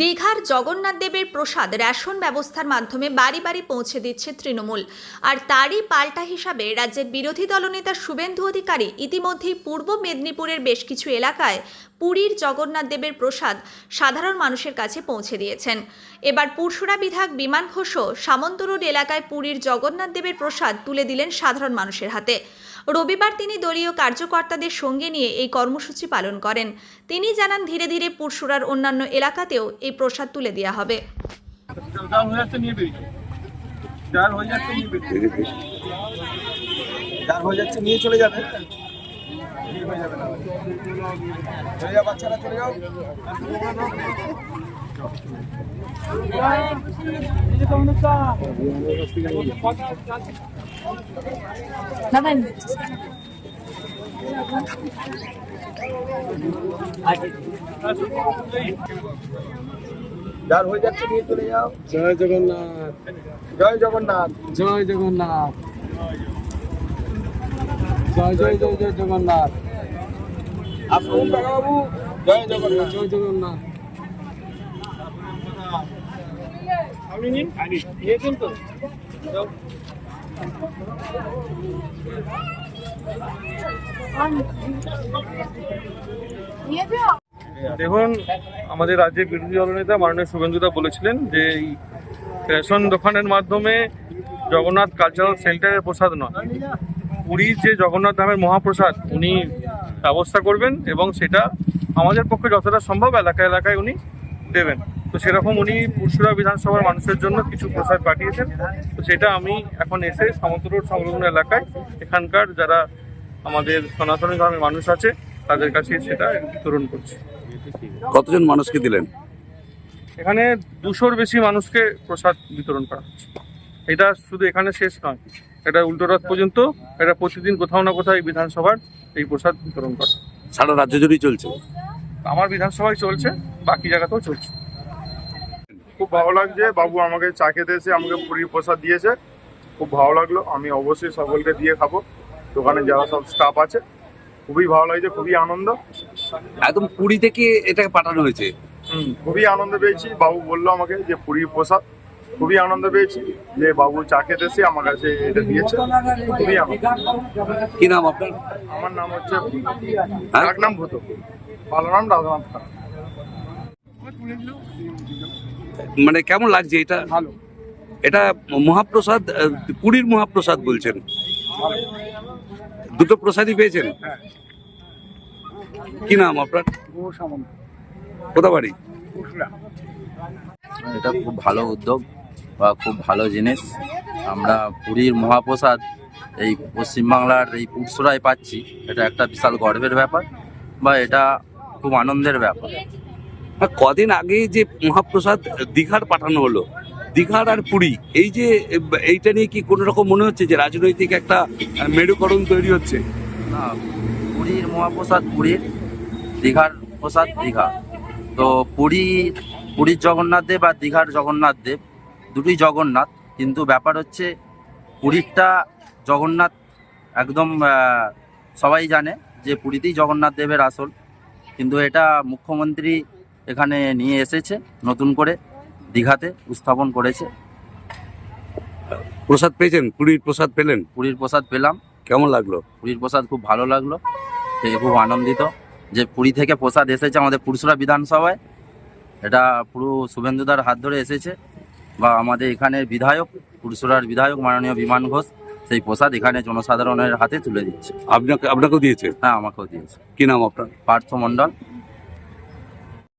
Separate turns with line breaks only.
দীঘার জগন্নাথ দেবের প্রসাদ রেশন ব্যবস্থার মাধ্যমে বাড়ি বাড়ি পৌঁছে দিচ্ছে তৃণমূল। আর তারই পাল্টা হিসাবে রাজ্যের বিরোধী দলনেতা শুভেন্দু অধিকারী ইতিমধ্যেই পূর্ব মেদিনীপুরের বেশ কিছু এলাকায় পুরীর জগন্নাথ দেবের প্রসাদ সাধারণ মানুষের কাছে পৌঁছে দিয়েছেন। এবার পুরসুরা বিধায়ক বিমান ঘোষও সামন্ত রোড এলাকায় পুরীর জগন্নাথ দেবের প্রসাদ তুলে দিলেন সাধারণ মানুষের হাতে। রবিবার তিনি দলীয় কার্যকর্তাদের সঙ্গে নিয়ে এই কর্মসূচি পালন করেন। তিনি জানান, ধীরে ধীরে পুরসুরার অন্যান্য এলাকাতেও এই প্রসাদ তুলে দেওয়া হবে।
চলে যাও বাচ্চারা চলে যাও যার হয়ে যাচ্ছে নিয়ে চলে যাও
জয় জগন্নাথ
জয় জগন্নাথ
জয় জগন্নাথ জয় জয় জয় জয় জগন্নাথ
আসুন বাবু জয় জগন্নাথ
জয় জগন্নাথ
আপনি নিন নিয়েছেন তো।
দেখুন, আমাদের রাজ্যের বিরোধী দলনেতা মাননীয় শুভেন্দুদা বলেছিলেন যে এই রেশন দোকানের মাধ্যমে জগন্নাথ কালচারাল সেন্টারের প্রসাদ নয়। পুরীর যে জগন্নাথ ধামের মহাপ্রসাদ, উনি ব্যবস্থা করবেন এবং সেটা আমাদের পক্ষে যতটা সম্ভব এলাকা এলাকায় উনি দেবেন। তো সেরকম উনি পুরসুরা বিধানসভার মানুষের জন্য কিছু প্রসাদ পাঠিয়েছেন। তো সেটা আমি এখন এসে সামন্ত রোড সংলগ্ন এলাকায় এখানকার যারা আমাদের সনাতনী ধর্মের মানুষ আছে তাদের কাছে সেটা বিতরণ করছি।
কতজন মানুষকে দিলেন?
এখানে দুশোর বেশি মানুষকে প্রসাদ বিতরণ করা হচ্ছে। এটা শুধু এখানে শেষ নয় এটা উল্টোরথ পর্যন্ত এটা প্রতিদিন কোথাও না কোথাও এই বিধানসভার এই প্রসাদ বিতরণ করা।
সারা রাজ্য জুড়েই চলছে?
আমার বিধানসভায় চলছে বাকি জায়গাতেও চলছে।
খুব ভালো লাগছে। বাবু আমাকে চা খেতে এসে আমাকে পুরীর প্রসাদ দিয়েছে। খুব ভালো লাগল। আমি অবশ্যই সকলকে দিয়ে খাব। দোকানে যারা সব স্টাফ আছে। খুবই ভালো লাগছে খুবই আনন্দ।
একদম পুরী থেকে এটাকে পাঠানো হয়েছে?
হুম খুবই আনন্দ পেয়েছি। বাবু বলল আমাকে যে পুরীর প্রসাদ। খুবই আনন্দ পেয়েছি যে বাবু চা খেতে এসে আমার কাছে এটা দিয়েছে। খুবই আনন্দ।
কি নাম আপনার?
আমার নাম হচ্ছে
হ্যাঁ?
ডাক নাম ভূত। ভালো নাম। রাধানাথ খান
মানে কেমন লাগছে এটা?
ভালো।
এটা মহাপ্রসাদ পুরীর মহাপ্রসাদ বলছেন। দুটো প্রসাদই পেয়েছেন?
হ্যাঁ।
কি নাম আপনার?
গো
কোথা বাড়ি?
এটা খুব ভালো উদ্যোগ বা খুব ভালো জিনিস। আমরা পুরীর মহাপ্রসাদ এই পশ্চিমবাংলার এই পুরসুরায় পাচ্ছি। এটা একটা বিশাল গর্বের ব্যাপার বা এটা খুব আনন্দের ব্যাপার।
কদিন আগে যে মহাপ্রসাদ দীঘার পাঠানো হলো, দীঘার আর পুরী, এই যে, এইটা নিয়ে কি কোনো রকম মনে হচ্ছে যে রাজনৈতিক একটা মেরুকরণ তৈরি হচ্ছে?
না পুরীর মহাপ্রসাদ পুরীর দীঘার প্রসাদ দীঘা। তো পুরী, পুরীর জগন্নাথ দেব আর দীঘার জগন্নাথ দেব, দুটোই জগন্নাথ, কিন্তু ব্যাপার হচ্ছে পুরীরটা জগন্নাথ একদম সবাই জানে যে পুরীতেই জগন্নাথ দেবের আসল। কিন্তু এটা মুখ্যমন্ত্রী এখানে নিয়ে এসেছে নতুন করে দীঘাতে উত্থাপন করেছে।
প্রসাদ পেয়েছেন? পুরীর প্রসাদ পেলেন?
পুরীর প্রসাদ পেলাম।
কেমন লাগল?
পুরীর প্রসাদ খুব ভালো লাগল পেয়ে খুব আনন্দিত যে পুরী থেকে প্রসাদ এসেছে আমাদের পুরুষরা বিধানসভায়। এটা পুরো শুভেন্দুদার হাত ধরে এসেছে বা আমাদের এখানে বিধায়ক পুরুষরার বিধায়ক মাননীয় বিমান ঘোষ সেই প্রসাদ এখানে জনসাধারণের হাতে তুলে দিচ্ছে।
আপনাকে আপনাকেও দিয়েছে?
হ্যাঁ আমাকেও দিয়েছে।
কি নাম আপনার?
পার্থ মণ্ডল।